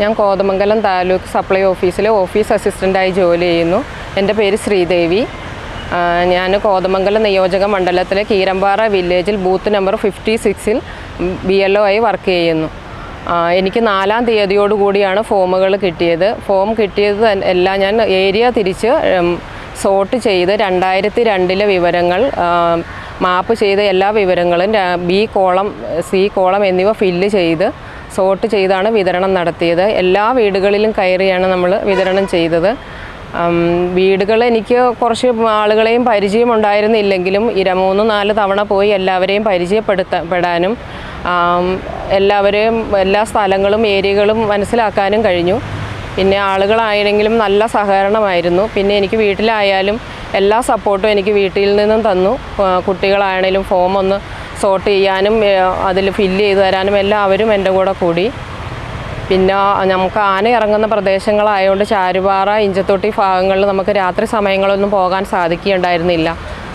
ഞാൻ കോതമംഗലം താലൂക്ക് സപ്ലൈ ഓഫീസിലെ ഓഫീസ് അസിസ്റ്റന്റായി ജോലി ചെയ്യുന്നു. എന്റെ പേര് ശ്രീദേവി. ഞാൻ കോതമംഗലം നിയോജക മണ്ഡലത്തിലെ കീരമ്പാറ വില്ലേജിൽ ബൂത്ത് നമ്പർ ഫിഫ്റ്റി സിക്സിൽ ബി എൽ ഒ ആയി വർക്ക് ചെയ്യുന്നു. എനിക്ക് നാലാം തീയതിയോട് കൂടിയാണ് ഫോമുകൾ കിട്ടിയത്. ഫോം കിട്ടിയത് എല്ലാം ഞാൻ ഏരിയ തിരിച്ച് സോർട്ട് ചെയ്ത് രണ്ടായിരത്തി രണ്ടിലെ വിവരങ്ങൾ മാപ്പ് ചെയ്ത എല്ലാ വിവരങ്ങളും ബി കോളം സി കോളം എന്നിവ ഫില്ല് ചെയ്ത് സോർട്ട് ചെയ്താണ് വിതരണം നടത്തിയത്. എല്ലാ വീടുകളിലും കയറിയാണ് നമ്മൾ വിതരണം ചെയ്തത്. വീടുകൾ എനിക്ക് കുറച്ച് ആളുകളെയും പരിചയം ഉണ്ടായിരുന്നില്ലെങ്കിലും ഇര മൂന്ന് നാല് തവണ പോയി എല്ലാവരെയും പരിചയപ്പെടുത്തപ്പെടാനും എല്ലാവരെയും എല്ലാ സ്ഥലങ്ങളും ഏരിയകളും മനസ്സിലാക്കാനും കഴിഞ്ഞു. പിന്നെ ആളുകളായെങ്കിലും നല്ല സഹകരണമായിരുന്നു. പിന്നെ എനിക്ക് വീട്ടിലായാലും എല്ലാ സപ്പോർട്ടും എനിക്ക് വീട്ടിൽ നിന്നും തന്നു. കുട്ടികളാണെങ്കിലും ഫോം ഒന്ന് സോർട്ട് ചെയ്യാനും അതിൽ ഫില്ല് ചെയ്ത് തരാനും എല്ലാവരും എന്റെ കൂടെ കൂടി. പിന്നെ നമുക്ക് ആന ഇറങ്ങുന്ന പ്രദേശങ്ങളായതുകൊണ്ട് ചാരുപാറ ഇഞ്ചത്തൊട്ടി ഭാഗങ്ങളിൽ നമുക്ക് രാത്രി സമയങ്ങളൊന്നും പോകാൻ സാധിക്കുകയുണ്ടായിരുന്നില്ല.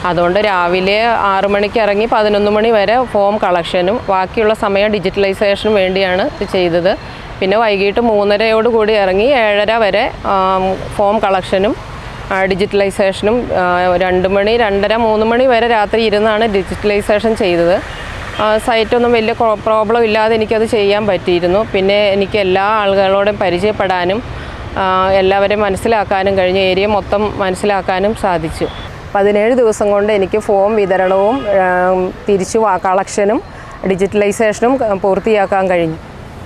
അതുകൊണ്ട് രാവിലെ ആറ് മണിക്ക് ഇറങ്ങി പതിനൊന്ന് മണി വരെ ഫോം കളക്ഷനും ബാക്കിയുള്ള സമയം ഡിജിറ്റലൈസേഷനും വേണ്ടിയാണ് ചെയ്തത്. പിന്നെ വൈകിട്ട് മൂന്നരയോട് കൂടി ഇറങ്ങി ഏഴര വരെ ഫോം കളക്ഷനും ഡിജിറ്റലൈസേഷനും രണ്ട് മണി രണ്ടര മൂന്ന് മണി വരെ രാത്രി ഇരുന്നാണ് ഡിജിറ്റലൈസേഷൻ ചെയ്തത്. സൈറ്റൊന്നും വലിയ പ്രോബ്ലം ഇല്ലാതെ എനിക്കത് ചെയ്യാൻ പറ്റിയിരുന്നു. പിന്നെ എനിക്ക് എല്ലാ ആളുകളോടും പരിചയപ്പെടാനും എല്ലാവരെയും മനസ്സിലാക്കാനും കഴിഞ്ഞു ഏരിയ മൊത്തം മനസ്സിലാക്കാനും സാധിച്ചു. പതിനേഴ് ദിവസം കൊണ്ട് എനിക്ക് ഫോം വിതരണവും തിരിച്ചു കളക്ഷനും ഡിജിറ്റലൈസേഷനും പൂർത്തിയാക്കാൻ കഴിഞ്ഞു.